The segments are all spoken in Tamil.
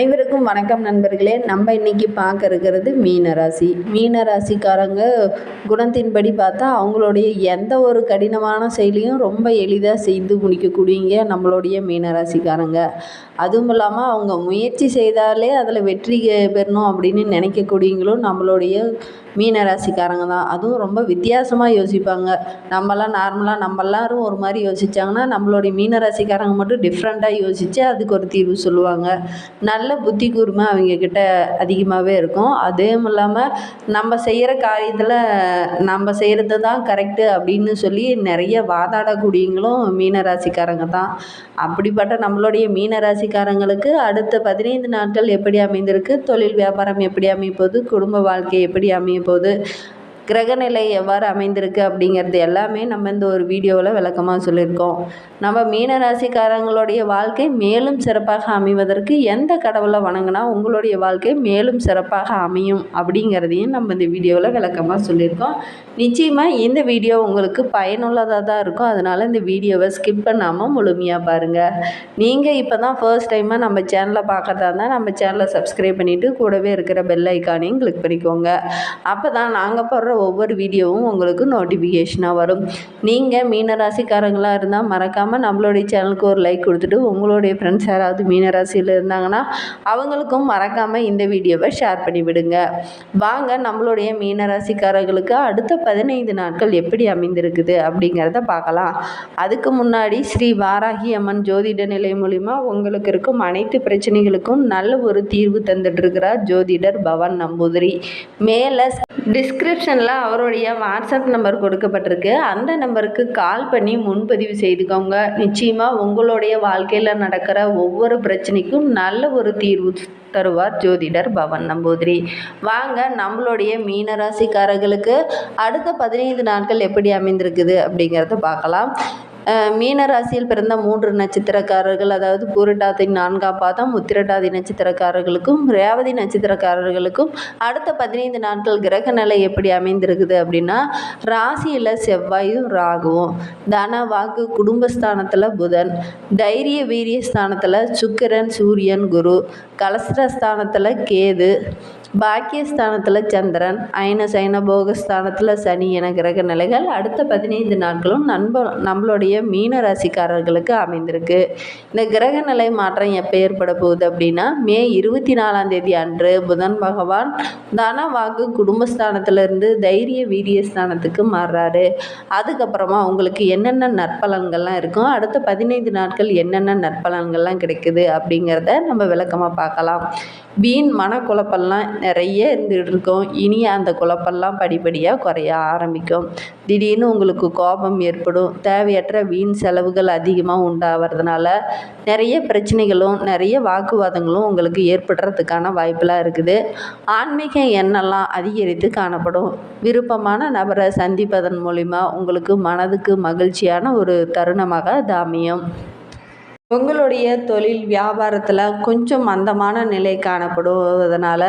அனைவருக்கும் வணக்கம் நண்பர்களே. நம்ம இன்னைக்கு பார்க்க இருக்கிறது மீனராசி. மீனராசிக்காரங்க குணத்தின்படி பார்த்தா அவங்களுடைய எந்த ஒரு கடினமான செயலையும் ரொம்ப எளிதாக செய்து முடிக்கக்கூடியங்க நம்மளுடைய மீனராசிக்காரங்க. அதுவும் இல்லாமல் அவங்க முயற்சி செய்தாலே அதில் வெற்றி பெறணும் அப்படின்னு நினைக்கக்கூடியவங்களும் நம்மளுடைய மீனராசிக்காரங்க தான். அதுவும் ரொம்ப வித்தியாசமாக யோசிப்பாங்க. நம்மலாம் நார்மலாக நம்ம எல்லாரும் ஒரு மாதிரி யோசித்தாங்கன்னா நம்மளுடைய மீனராசிக்காரங்க மட்டும் டிஃப்ரெண்ட்டாக யோசித்து அதுக்கு ஒரு தீர்வு சொல்லுவாங்க. நல்ல புத்தி கூர்மை அவங்கக்கிட்ட அதிகமாகவே இருக்கும். அதுவும் இல்லாமல் நம்ம செய்கிற காரியத்தில் நம்ம செய்கிறது தான் கரெக்டு அப்படின்னு சொல்லி நிறைய வாதாடக்கூடியவங்களும் மீன ராசிக்காரங்க தான். அப்படிப்பட்ட நம்மளுடைய மீன ராசிக்காரங்களுக்கு அடுத்த பதினைந்து நாட்கள் எப்படி அமைந்திருக்கு? தொழில் வியாபாரம் எப்படி அமைய போகுது குடும்ப வாழ்க்கை எப்படி அமைய போகுது கிரகநிலை எவ்வாறு அமைந்திருக்கு அப்படிங்கிறது எல்லாமே நம்ம இந்த ஒரு வீடியோவில் விளக்கமாக சொல்லியிருக்கோம். நம்ம மீன ராசிக்காரங்களுடைய வாழ்க்கை மேலும் சிறப்பாக அமைவதற்கு எந்த கடவுளை வணங்கினா உங்களுடைய வாழ்க்கை மேலும் சிறப்பாக அமையும் அப்படிங்கிறதையும் நம்ம இந்த வீடியோவில் விளக்கமாக சொல்லியிருக்கோம். நிச்சயமாக இந்த வீடியோ உங்களுக்கு பயனுள்ளதாக தான் இருக்கும். அதனால் இந்த வீடியோவை ஸ்கிப் பண்ணாமல் முழுமையாக பாருங்கள் நீங்கள் இப்போ தான் ஃபர்ஸ்ட் டைமாக நம்ம சேனலை பார்க்குறதா இருந்தால் நம்ம சேனலை சப்ஸ்கிரைப் பண்ணிவிட்டு கூடவே இருக்கிற பெல் ஐக்கானையும் கிளிக் பண்ணிக்கோங்க. அப்போ தான் நாங்கள் போடுற ஒவ்வொரு வீடியோவும் உங்களுக்கு நோட்டிஃபிகேஷனாக வரும். நீங்கள் மீனராசிக்காரங்களாக இருந்தால் மறக்காமல் நம்மளுடைய சேனலுக்கு ஒரு லைக் கொடுத்துட்டு உங்களுடைய ஃப்ரெண்ட்ஸ் யாராவது மீனராசியில் இருந்தாங்கன்னா அவங்களுக்கும் மறக்காமல் இந்த வீடியோவை ஷேர் பண்ணி விடுங்க. வாங்க நம்மளுடைய மீனராசிக்காரர்களுக்கு அடுத்த பதினைந்து நாட்கள் எப்படி அமைந்திருக்குது அப்படிங்கிறத பார்க்கலாம். அதுக்கு முன்னாடி ஸ்ரீ வாராகி அம்மன் ஜோதிட நிலை மூலிமா உங்களுக்கு இருக்கும் அனைத்து பிரச்சனைகளுக்கும் நல்ல ஒரு தீர்வு தந்துட்டு இருக்கிறார் ஜோதிடர் பவன் நம்பூதிரி. மேலே டிஸ்கிரிப்ஷனில் அவருடைய வாட்ஸ்அப் நம்பர் கொடுக்கப்பட்டிருக்கு. அந்த நம்பருக்கு கால் பண்ணி முன்பதிவு செய்துக்கோங்க. நிச்சயமாக உங்களுடைய வாழ்க்கையில் நடக்கிற ஒவ்வொரு பிரச்சனைக்கும் நல்ல ஒரு தீர்வு தருவார் ஜோதிடர் பவன் நம்பூதிரி. வாங்க நம்மளுடைய மீனராசிக்காரர்களுக்கு அடுத்த பதினைந்து நாட்கள் எப்படி அமைந்திருக்குது அப்படிங்கிறத பார்க்கலாம். மீன ராசியில் பிறந்த மூன்று நட்சத்திரக்காரர்கள் அதாவது பூரட்டாதி நான்காம் பாதம் உத்திரட்டாதி நட்சத்திரக்காரர்களுக்கும் ரேவதி நட்சத்திரக்காரர்களுக்கும் அடுத்த பதினைந்து நாட்கள் கிரக நிலை எப்படி அமைந்திருக்குது அப்படின்னா ராசியில் செவ்வாயும் ராகுவும். தன வாக்கு குடும்பஸ்தானத்தில் புதன் தைரிய வீரிய ஸ்தானத்தில் சுக்கிரன் சூரியன் குரு கலஸ்திரஸ்தானத்தில் கேது பாக்கியஸ்தானத்தில் சந்திரன் அயன சைன போகஸ்தானத்தில் சனி என கிரக நிலைகள் அடுத்த பதினைந்து நாட்களும் நண்ப நம்மளுடைய மீன ராசிக்காரர்களுக்கு அமைந்திருக்கு. இந்த கிரக நிலை மாற்றம் எப்போ ஏற்பட போகுது அப்படின்னா மே இருபத்தி நாலாம் தேதி அன்று புதன் பகவான் தன வாக்கு குடும்பஸ்தானத்திலிருந்து தைரிய வீரிய ஸ்தானத்துக்கு மாறுறாரு. அதுக்கப்புறமா உங்களுக்கு என்னென்ன நற்பலன்கள்லாம் இருக்கும் அடுத்த பதினைந்து நாட்கள் என்னென்ன நற்பலன்கள்லாம் கிடைக்குது அப்படிங்கிறத நம்ம விளக்கமாக பார்க்கலாம். வீண் மனக்குழப்பெல்லாம் நிறைய இருந்துகிட்டு இருக்கும். இனி அந்த குழப்பெல்லாம் படிப்படியாக குறைய ஆரம்பிக்கும். திடீர்னு உங்களுக்கு கோபம் ஏற்படும். தேவையற்ற வீண் செலவுகள் அதிகமாக உண்டாகிறதுனால நிறைய பிரச்சனைகளும் நிறைய வாக்குவாதங்களும் உங்களுக்கு ஏற்படுறதுக்கான வாய்ப்பெலாம் இருக்குது. ஆன்மீக எண்ணெல்லாம் அதிகரித்து காணப்படும். விருப்பமான நபரை சந்திப்பதன் மூலிமா உங்களுக்கு மனதுக்கு மகிழ்ச்சியான ஒரு தருணமாக அது அமையும். உங்களுடைய தொழில் வியாபாரத்தில் கொஞ்சம் மந்தமான நிலை காணப்படுவதனால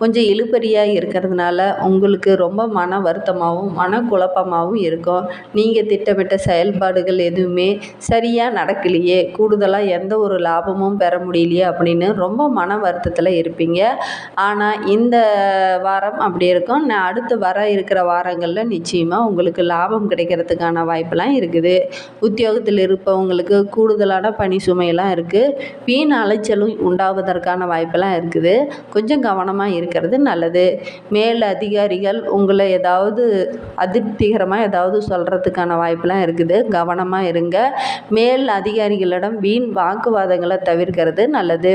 கொஞ்சம் இழுபறியாக இருக்கிறதுனால உங்களுக்கு ரொம்ப மன வருத்தமாகவும் மனக்குழப்பமாகவும் இருக்கும். நீங்கள் திட்டமிட்ட செயல்பாடுகள் எதுவுமே சரியாக நடக்கலையே கூடுதலாக எந்த ஒரு லாபமும் பெற முடியலையே அப்படின்னு ரொம்ப மன வருத்தத்தில் இருப்பீங்க. ஆனால் இந்த வாரம் அப்படி இருக்கும். நான் அடுத்து வர இருக்கிற வாரங்களில் நிச்சயமாக உங்களுக்கு லாபம் கிடைக்கிறதுக்கான வாய்ப்பெல்லாம் இருக்குது. உத்தியோகத்தில் இருப்பவங்களுக்கு கூடுதலான பணி சுமையெல்லாம் இருக்குது வீண் அலைச்சலும் உண்டாவதற்கான வாய்ப்பெல்லாம் இருக்குது. கொஞ்சம் கவனமாக இருக்கிறது நல்லது. மேல் அதிகாரிகள் உங்களை ஏதாவது அதிருப்திகரமாக ஏதாவது சொல்கிறதுக்கான வாய்ப்பெல்லாம் இருக்குது. கவனமாக இருங்க. மேல் அதிகாரிகளிடம் வீண் வாக்குவாதங்களை தவிர்க்கிறது நல்லது.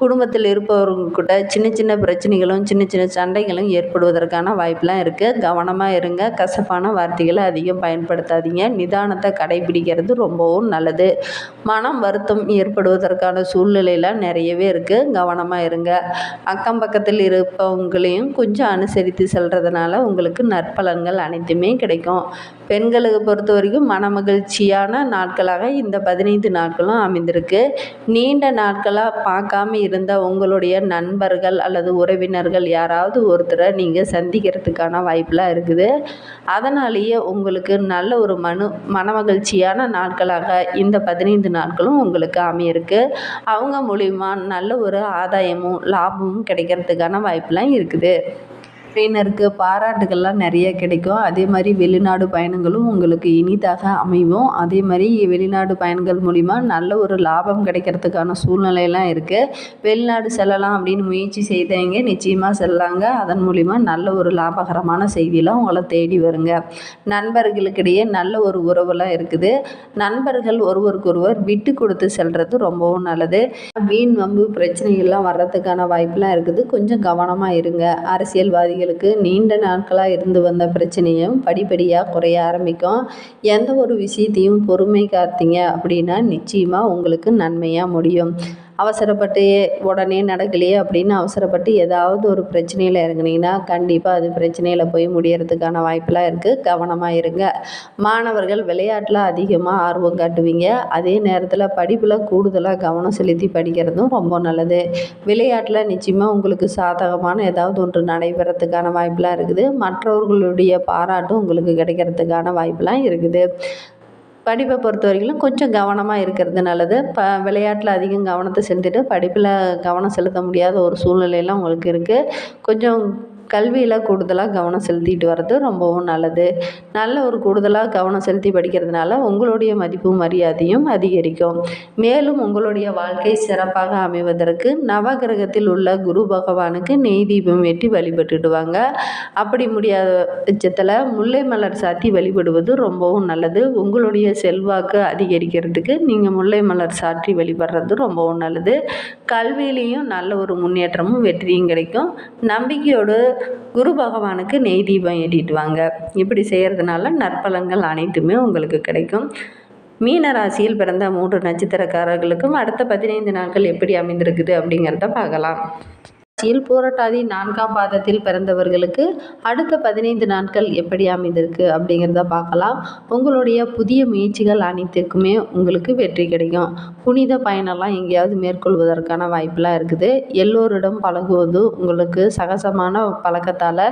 குடும்பத்தில் இருப்பவங்க கூட சின்ன சின்ன பிரச்சனைகளும் சின்ன சின்ன சண்டைகளும் ஏற்படுவதற்கான வாய்ப்பெல்லாம் இருக்குது கவனமாக இருங்க. கசப்பான வார்த்தைகளை அதிகம் பயன்படுத்தாதீங்க. நிதானத்தை கடைபிடிக்கிறது ரொம்பவும் நல்லது. மனம் வருத்தம் ஏற்படுவதற்கான சூழ்நிலையெல்லாம் நிறையவே இருக்குது கவனமாக இருங்க. அக்கம் பக்கத்தில் இருப்பவங்களையும் கொஞ்சம் அனுசரித்து செல்கிறதுனால உங்களுக்கு நற்பலன்கள் அனைத்துமே கிடைக்கும். பெண்களுக்கு பொறுத்த வரைக்கும் மன மகிழ்ச்சியான நாட்களாக இந்த பதினைந்து நாட்களும் அமைந்திருக்கு. நீண்ட நாட்களாக பார்க்காம இருந்த உங்களுடைய நண்பர்கள் அல்லது உறவினர்கள் யாராவது ஒருத்தரை நீங்கள் சந்திக்கிறதுக்கான வாய்ப்பெலாம் இருக்குது. அதனாலேயே உங்களுக்கு நல்ல ஒரு மனு மன மகிழ்ச்சியான நாட்களாக இந்த பதினைந்து நாட்களும் உங்களுக்கு உங்களுக்கு அமையிருக்கு. அவங்க மூலிமா நல்ல ஒரு ஆதாயமும் லாபமும் கிடைக்கிறதுக்கான வாய்ப்பெலாம் இருக்குது. உறவினருக்கு பாராட்டுகள்லாம் நிறைய கிடைக்கும். அதே மாதிரி வெளிநாடு பயணங்களும் உங்களுக்கு இனிதாக அமையும். அதே மாதிரி வெளிநாடு பயணங்கள் மூலிமா நல்ல ஒரு லாபம் கிடைக்கிறதுக்கான சூழ்நிலையெல்லாம் இருக்குது வெளிநாடு செல்லலாம் அப்படின்னு முயற்சி செய்தவங்க நிச்சயமாக செல்லாங்க. அதன் மூலிமா நல்ல ஒரு லாபகரமான செய்தியெல்லாம் உங்களை தேடி வருங்க. நண்பர்களுக்கிடையே நல்ல ஒரு உறவெல்லாம் இருக்குது. நண்பர்கள் ஒருவருக்கொருவர் விட்டு கொடுத்து செல்வது ரொம்பவும் நல்லது. வீண் வம்பு பிரச்சனைகள்லாம் வர்றதுக்கான வாய்ப்புலாம் இருக்குது. கொஞ்சம் கவனமாக இருங்க. அரசியல்வாதிகள் குழந்தைங்களுக்கு நீண்ட நாட்களாக இருந்து வந்த பிரச்சனையும் படிப்படியாக குறைய ஆரம்பிக்கும். எந்த ஒரு விஷயத்தையும் பொறுமை காத்தீங்க அப்படின்னா நிச்சயமாக உங்களுக்கு நன்மையாக முடியும். அவசரப்பட்டு உடனே நடக்கலையே அப்படின்னு அவசரப்பட்டு ஏதாவது ஒரு பிரச்சனையில் இறங்குனீங்கன்னா கண்டிப்பாக அது பிரச்சனையில் போய் முடியறதுக்கான வாய்ப்பெலாம் இருக்குது கவனமாக இருங்க. மாணவர்கள் விளையாட்டில் அதிகமாக ஆர்வம் காட்டுவீங்க. அதே நேரத்தில் படிப்பில் கூடுதலாக கவனம் செலுத்தி படிக்கிறதும் ரொம்ப நல்லது. விளையாட்டில் நிச்சயமாக உங்களுக்கு சாதகமான ஏதாவது ஒன்று நடைபெறத்துக்கான வாய்ப்பெலாம் இருக்குது. மற்றவர்களுடைய பாராட்டும் உங்களுக்கு கிடைக்கிறதுக்கான வாய்ப்பெலாம் இருக்குது. படிப்பை பொறுத்த வரைக்கும் கொஞ்சம் கவனமாக இருக்கிறது நல்லது. ப விளையாட்டில் அதிகம் கவனத்தை செலுத்திட்டு படிப்பில் கவனம் செலுத்த முடியாத ஒரு சூழ்நிலையெல்லாம் உங்களுக்கு இருக்குது கொஞ்சம் கல்வியில் கூடுதலாக கவனம் செலுத்திட்டு வர்றது ரொம்பவும் நல்லது. நல்ல ஒரு கூடுதலாக கவனம் செலுத்தி படிக்கிறதுனால உங்களுடைய மதிப்பும் மரியாதையும் அதிகரிக்கும். மேலும் உங்களுடைய வாழ்க்கை சிறப்பாக அமைவதற்கு நவகிரகத்தில் உள்ள குரு பகவானுக்கு நெய் தீபம் ஏற்றி வழிபட்டுட்டு வாங்க அப்படி முடியாத பட்சத்தில் முல்லை மலர் சாத்தி வழிபடுவது ரொம்பவும் நல்லது. உங்களுடைய செல்வாக்கு அதிகரிக்கிறதுக்கு நீங்கள் முல்லை மலர் சாற்றி வழிபடுறது ரொம்பவும் நல்லது. கல்வியிலையும் நல்ல ஒரு முன்னேற்றமும் வெற்றியும் கிடைக்கும். நம்பிக்கையோடு குரு பகவானுக்கு நெய் தீபம் ஏற்றிட்டு வாங்க. இப்படி செய்கிறதுனால நற்பலன்கள் அனைத்துமே உங்களுக்கு கிடைக்கும். மீன ராசியில் பிறந்த மூன்று நட்சத்திரக்காரர்களுக்கும் அடுத்த பதினைந்து நாட்கள் எப்படி அமைந்திருக்குது அப்படிங்கிறத பார்க்கலாம். ராசியில் போராட்டாதி நான்காம் பாதத்தில் பிறந்தவர்களுக்கு அடுத்த பதினைந்து நாட்கள் எப்படி அமைந்திருக்கு அப்படிங்கிறத பார்க்கலாம். உங்களுடைய புதிய முயற்சிகள் அனைத்துக்குமே உங்களுக்கு வெற்றி கிடைக்கும். புனித பயணம்லாம் எங்கேயாவது மேற்கொள்வதற்கான வாய்ப்பெலாம் இருக்குது. எல்லோரிடம் பழகுவது உங்களுக்கு சகசமான பழக்கத்தால்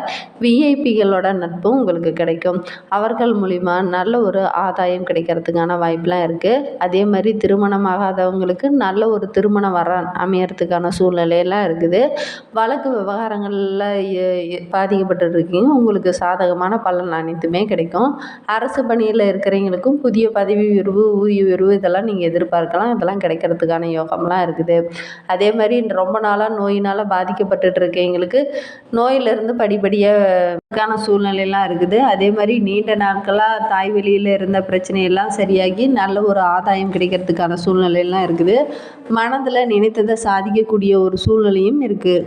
விஐபிகளோட நட்பும் உங்களுக்கு கிடைக்கும். அவர்கள் மூலிமா நல்ல ஒரு ஆதாயம் கிடைக்கிறதுக்கான வாய்ப்பெலாம் இருக்குது அதே மாதிரி திருமணமாகாதவங்களுக்கு நல்ல ஒரு திருமணம் வர அமையறதுக்கான சூழ்நிலையெல்லாம் இருக்குது. வழக்கு விவகாரங்களில் பாதிக்கப்பட்டுருக்கீங்க. உங்களுக்கு சாதகமான பலன் அனைத்துமே கிடைக்கும். அரசு பணியில் இருக்கிறவங்களுக்கும் புதிய பதவி உயர்வு ஊதிய உயர்வு இதெல்லாம் நீங்கள் எதிர்பார்க்கலாம். இதெல்லாம் கிடைக்கிறதுக்கான யோகம்லாம் இருக்குது. அதே மாதிரி ரொம்ப நாளாக நோயினால் பாதிக்கப்பட்டுட்டு இருக்கவங்களுக்கு நோயிலிருந்து படிப்படியாக சூழ்நிலையெல்லாம் இருக்குது. அதே மாதிரி நீண்ட நாட்களாக தாய் வெளியில் இருந்த பிரச்சனையெல்லாம் சரியாகி நல்ல ஒரு ஆதாயம் கிடைக்கிறதுக்கான சூழ்நிலையெல்லாம் இருக்குது. மனதில் நினைத்ததை சாதிக்கக்கூடிய ஒரு சூழ்நிலையும் இருக்குது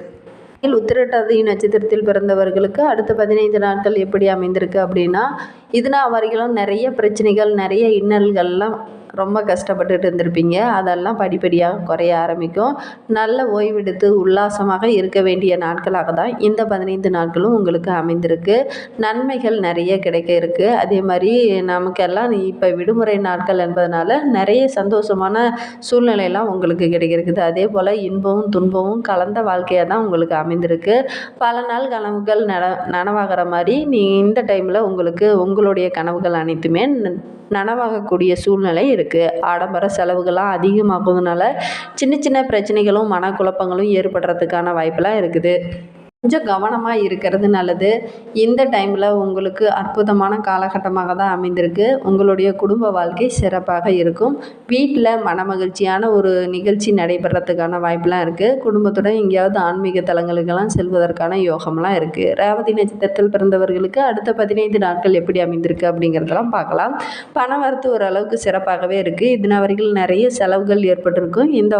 உத்திரட்டாதி நட்சத்திரத்தில் பிறந்தவர்களுக்கு அடுத்த பதினைந்து நாட்கள் எப்படி அமைந்திருக்கு அப்படின்னா இதனால் அவர்களும் நிறைய பிரச்சனைகள் நிறைய இன்னல்கள்லாம் ரொம்ப கஷ்டப்பட்டுட்டு இருந்திருப்பீங்க. அதெல்லாம் படிப்படியாக குறைய ஆரம்பிக்கும். நல்ல ஓய்வெடுத்து உல்லாசமாக இருக்க வேண்டிய நாட்களாக தான் இந்த பதினைந்து நாட்களும் உங்களுக்கு அமைந்திருக்கு. நன்மைகள் நிறைய கிடைக்க இருக்குது அதே மாதிரி நமக்கெல்லாம் இப்போ விடுமுறை நாட்கள் என்பதனால நிறைய சந்தோஷமான சூழ்நிலையெல்லாம் உங்களுக்கு கிடைக்கிறது அதே போல் இன்பமும் துன்பமும் கலந்த வாழ்க்கையாக தான் உங்களுக்கு அமைந்திருக்கு. பல நாள் கனவுகள் நன நனவாகிற மாதிரி நீ இந்த டைமில் உங்களுக்கு உங்களுடைய கனவுகள் அனைத்துமே நனவாகக்கூடிய சூழ்நிலை இருக்குது ஆடம்பர செலவுகள்லாம் அதிகமாகுதுனால சின்ன சின்ன பிரச்சனைகளும் மனக்குழப்பங்களும் ஏற்படுறதுக்கான வாய்ப்பெல்லாம் இருக்குது. கொஞ்சம் கவனமாக இருக்கிறது நல்லது. இந்த டைமில் உங்களுக்கு அற்புதமான காலகட்டமாக தான் அமைந்திருக்கு. உங்களுடைய குடும்ப வாழ்க்கை சிறப்பாக இருக்கும். வீட்டில் மனமகிழ்ச்சியான ஒரு நிகழ்ச்சி நடைபெறத்துக்கான வாய்ப்பெலாம் இருக்குது குடும்பத்துடன் எங்கேயாவது ஆன்மீக தலங்களுக்கெல்லாம் செல்வதற்கான யோகம்லாம் இருக்குது ரேவதி நட்சத்திரத்தில் பிறந்தவர்களுக்கு அடுத்த பதினைந்து நாட்கள் எப்படி அமைந்திருக்கு அப்படிங்கிறதெல்லாம் பார்க்கலாம். பண வரத்து ஓரளவுக்கு சிறப்பாகவே இருக்குது இதன வரைக்கும் நிறைய செலவுகள் ஏற்பட்டிருக்கும். இந்த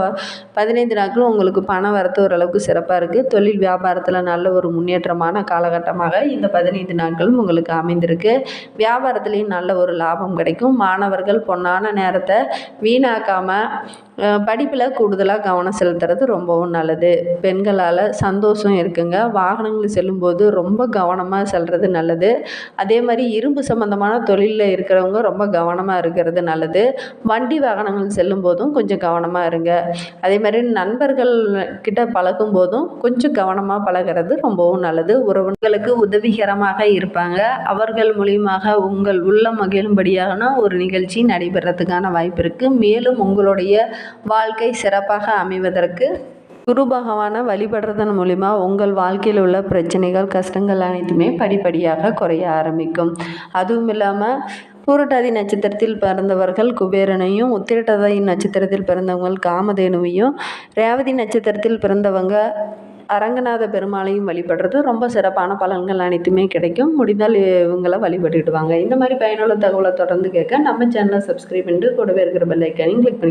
பதினைந்து நாட்களும் உங்களுக்கு பண வரத்து ஓரளவுக்கு சிறப்பாக இருக்குது தொழில் வியாபாரத்தில் நல்ல ஒரு முன்னேற்றமான காலகட்டமாக இந்த பதினைந்து நாட்களும் உங்களுக்கு அமைந்திருக்கு. வியாபாரத்துலேயும் நல்ல ஒரு லாபம் கிடைக்கும். மாணவர்கள் பொன்னான நேரத்தை வீணாக்காமல் படிப்பில் கூடுதலாக கவனம் செலுத்துறது ரொம்பவும் நல்லது. பெண்களால் சந்தோஷம் இருக்குங்க. வாகனங்கள் செல்லும்போது ரொம்ப கவனமாக செல்வது நல்லது. அதே மாதிரி இரும்பு சம்மந்தமான தொழிலில் இருக்கிறவங்க ரொம்ப கவனமாக இருக்கிறது நல்லது. வண்டி வாகனங்கள் செல்லும் போதும் கொஞ்சம் கவனமாக இருங்க. அதே மாதிரி நண்பர்கள் கிட்ட பழகும் போதும் கொஞ்சம் கவனமாக பழகிறது பார்க்கறது ரொம்பவும் நல்லது. உறவுகளுக்கு உதவிகரமாக இருப்பாங்க. அவர்கள் மூலியமாக உங்கள் உள்ளம் மகிழும்படியான ஒரு நிகழ்ச்சி நடைபெறத்துக்கான வாய்ப்பு இருக்குது மேலும் உங்களுடைய வாழ்க்கை சிறப்பாக அமைவதற்கு குரு பகவானை வழிபடுறதன் மூலிமா உங்கள் வாழ்க்கையில் உள்ள பிரச்சனைகள் கஷ்டங்கள் அனைத்துமே படிப்படியாக குறைய ஆரம்பிக்கும். அதுவும் இல்லாமல் பூரட்டாதி நட்சத்திரத்தில் பிறந்தவர்கள் குபேரனையும் உத்திரட்டாதி நட்சத்திரத்தில் பிறந்தவங்கள் காமதேனுவையும் ரேவதி நட்சத்திரத்தில் பிறந்தவங்க அரங்கநாத பெருமாளையும் வழிபடுறது ரொம்ப சிறப்பான பலன்கள் அனைத்துமே கிடைக்கும். முடிந்தால் இவங்களை வழிபட்டுட்டு வாங்க. இந்த மாதிரி பயனுள்ள தகவலை தொடர்ந்து கேட்க நம்ம சேனலை சப்ஸ்கிரைப் பண்ணிட்டு கூடவே இருக்கிற பெல்லைக்கானையும் கிளிக் பண்ணி